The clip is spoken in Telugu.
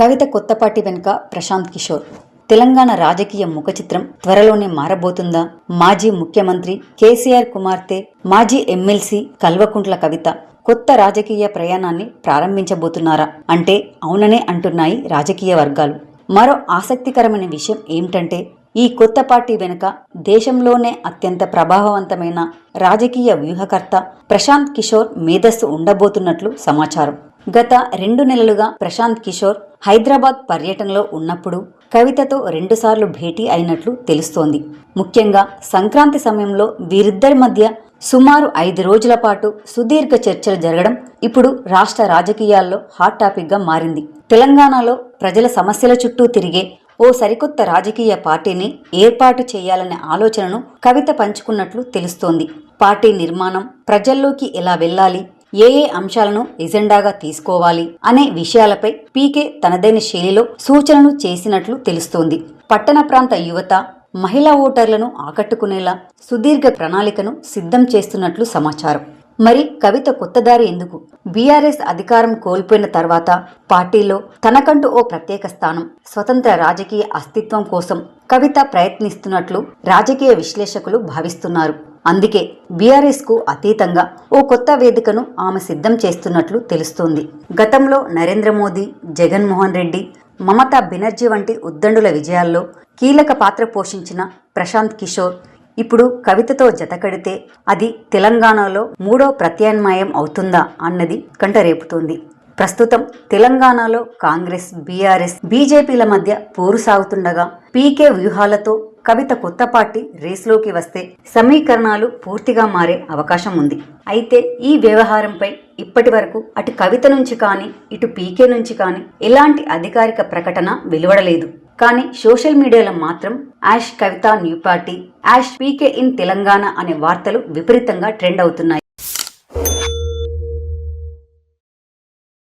కవిత కొత్తపాటి వెనుక ప్రశాంత్ కిషోర్. తెలంగాణ రాజకీయ ముఖ చిత్రం త్వరలోనే మారబోతుందా? మాజీ ముఖ్యమంత్రి కేసీఆర్ కుమార్తె మాజీ ఎమ్మెల్సీ కల్వకుంట్ల కవిత కొత్త రాజకీయ ప్రయాణాన్ని ప్రారంభించబోతున్నారా? అంటే అవుననే అంటున్నాయి రాజకీయ వర్గాలు. మరో ఆసక్తికరమైన విషయం ఏమిటంటే ఈ కొత్త పార్టీ వెనుక దేశంలోనే అత్యంత ప్రభావవంతమైన రాజకీయ వ్యూహకర్త ప్రశాంత్ కిషోర్ మేధస్సు ఉండబోతున్నట్లు సమాచారం. గత రెండు నెలలుగా ప్రశాంత్ కిషోర్ హైదరాబాద్ పర్యటనలో ఉన్నప్పుడు కవితతో రెండుసార్లు భేటీ అయినట్లు తెలుస్తోంది. ముఖ్యంగా సంక్రాంతి సమయంలో వీరిద్దరి మధ్య సుమారు ఐదు రోజుల పాటు సుదీర్ఘ చర్చలు జరగడం ఇప్పుడు రాష్ట్ర రాజకీయాల్లో హాట్ టాపిక్గా మారింది. తెలంగాణలో ప్రజల సమస్యల చుట్టూ తిరిగే ఓ సరికొత్త రాజకీయ పార్టీని ఏర్పాటు చేయాలనే ఆలోచనను కవిత పంచుకున్నట్లు తెలుస్తోంది. పార్టీ నిర్మాణం ప్రజల్లోకి ఎలా వెళ్ళాలి? ఏ ఏ అంశాలను ఎజెండాగా తీసుకోవాలి అనే విషయాలపై పీకే తనదైన శైలిలో సూచనలు చేసినట్లు తెలుస్తోంది. పట్టణ ప్రాంత యువత మహిళా ఓటర్లను ఆకట్టుకునేలా సుదీర్ఘ ప్రణాళికను సిద్ధం చేస్తున్నట్లు సమాచారం. మరి కవిత కొత్తదారి ఎందుకు? బీఆర్ఎస్ అధికారం కోల్పోయిన తర్వాత పార్టీలో తనకంటూ ఓ ప్రత్యేక స్థానం స్వతంత్ర రాజకీయ అస్తిత్వం కోసం కవిత ప్రయత్నిస్తున్నట్లు రాజకీయ విశ్లేషకులు భావిస్తున్నారు. అందుకే బీఆర్ఎస్కు అతీతంగా ఓ కొత్త వేదికను ఆమె సిద్ధం చేస్తున్నట్లు తెలుస్తోంది. గతంలో నరేంద్ర మోదీ జగన్మోహన్ రెడ్డి మమతా బెనర్జీ వంటి ఉద్దండుల విజయాల్లో కీలక పాత్ర పోషించిన ప్రశాంత్ కిషోర్ ఇప్పుడు కవితతో జతకడితే అది తెలంగాణలో మూడో ప్రత్యామ్నాయం అవుతుందా అన్నది కంటరేపుతోంది. ప్రస్తుతం తెలంగాణలో కాంగ్రెస్ బీఆర్ఎస్ బీజేపీల మధ్య పోరు సాగుతుండగా పీకే వ్యూహాలతో కవిత కొత్త పార్టీ రేసులోకి వస్తే సమీకరణాలు పూర్తిగా మారే అవకాశం ఉంది. అయితే ఈ వ్యవహారంపై ఇప్పటి వరకు అటు కవిత నుంచి కానీ ఇటు పీకే నుంచి కానీ ఎలాంటి అధికారిక ప్రకటన వెలువడలేదు. కానీ సోషల్ మీడియాలో మాత్రం hash Kavitha new party hash PK in Telangana అనే వార్తలు విపరీతంగా ట్రెండ్ అవుతున్నాయి.